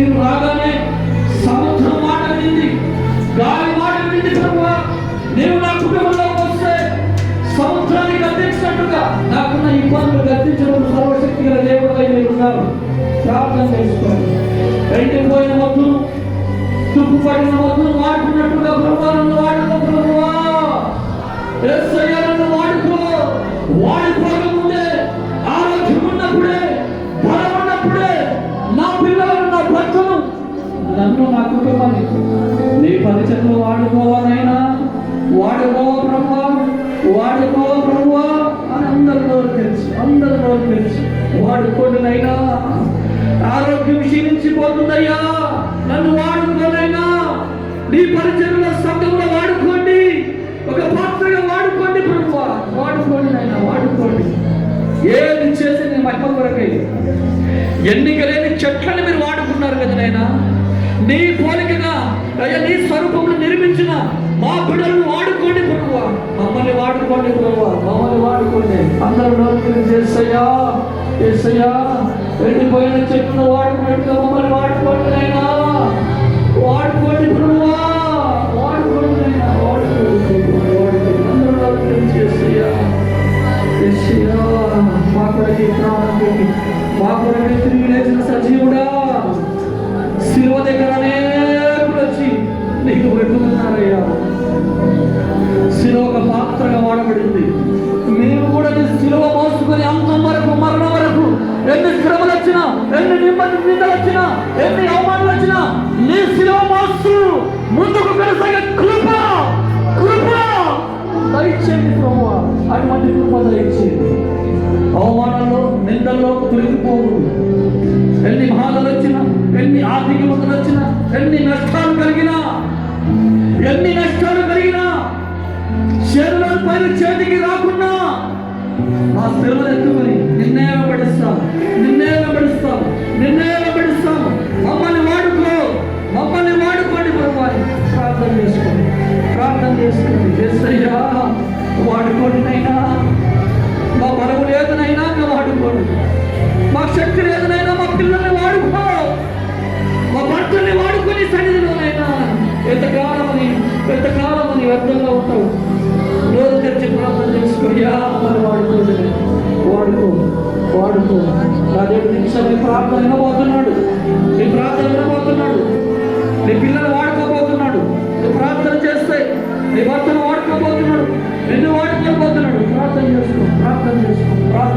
నీరు రాగానే సముద్రం మాట వినింది గాలి మాట వినింది ప్రభువా నీవు నా కుటుంబంలో వస్తే సముద్రాన్ని గద్దించినట్టుగా నాకున్న ఇబ్బందులు గద్దించడం సర్వశక్తి గల దేవుడుగా మీరు ఉన్నారు. ప్రార్థన చేసుకోండి. బయటకు పోయిన వద్దు తుప్పు పడిన వద్దు వాడుకున్నట్టుగా ప్రభువా వాడుకో ప్రభువా వాడుకో నన్ను వాడుకో. నన్ను నా కుటుంబాన్ని. నీ పరిచయంలో వాడుకోవాలైనా వాడుకో ప్రభా వాడుకో ప్రభా అని అందరి తెలుసు అందరి తెలుసు. వాడుకోండినైనా ఆరోగ్యం క్షీణించిపోతుందయ్యా. నన్ను వాడుకోనైనా నీ పరిచయంలో సంఘంలో వాడుకోండి. ఒక పాత్రగా వాడుకోండి ప్రభు. వాడుకోండి నాయన వాడుకోండి. ఏది చేసి నేను మహిమ కొరకై. ఎన్నిక లేని చెట్లను మీరు వాడు పోలికగా నీ స్వరూపంలో నిర్మించిన మా బిడ్డలను వాడుకోండి ప్రభు మమ్మల్ని వాడుకోండి ప్రభు మమ్మల్ని వాడుకోండి. అందరూ నోరు చేసయ్యా ఏసయ్యా వెళ్ళిపోయిన చెట్టును వాడుకున్నట్టుగా మమ్మల్ని వాడుకోండి అయినా వాడుకోండి ప్రభువా. వాడుకోండి నాయనా. వాడుకోండి అందరూ నోరు చేసయ్యా మా కొరకి ప్రాణం మా కొరకి ఎన్ని నిందలు వచ్చినా ఎన్ని అవమానాలు వచ్చినా నీ శిలో మోస్తూ ముందుకు కొనసాగే కృప కృప. దయచేయండి ప్రభు అటువంటి కృప దయచేయండి. అవమానంలో నిందల్లో తొలగిపోవు ఎన్ని బాధలు వచ్చినా ఎన్ని ఆర్థిక మొదలు వచ్చినా ఎన్ని నష్టాలు కలిగినా ఎన్ని నష్టాలు కలిగినా శరీరం పైన చేతికి రాకుండా ఆ స్థిరలు ఎత్తుకొని నిర్ణయం వెంబడిస్తాం వాడుకోండి ప్రార్థన చేసుకోండి ప్రార్థన చేసుకుంది. ఎస్సయ్యా వాడుకోండినైనా మా బలము లేదనైనా మేము వాడుకోండి మా శక్తి లేదనైనా మా పిల్లల్ని వాడుకో. మా భర్తల్ని వాడుకొని సన్నిధిలోనైనా. ఎంతకాలమని ఎంతకాలమని వ్యర్థంగా ఉంటావు? రోజు తెరిచి ప్రార్థన చేసుకోయా మరి వాడుకోండి వాడుకో వాడుకో. నా దేవుడు నిమిషం నీ పోతున్నాడు నీ భర్తను వాడుకోబోతున్నాడు నిన్ను వాడుకోబోతున్నాడు ప్రార్థన చేసుకో ప్రార్థన చేసుకో.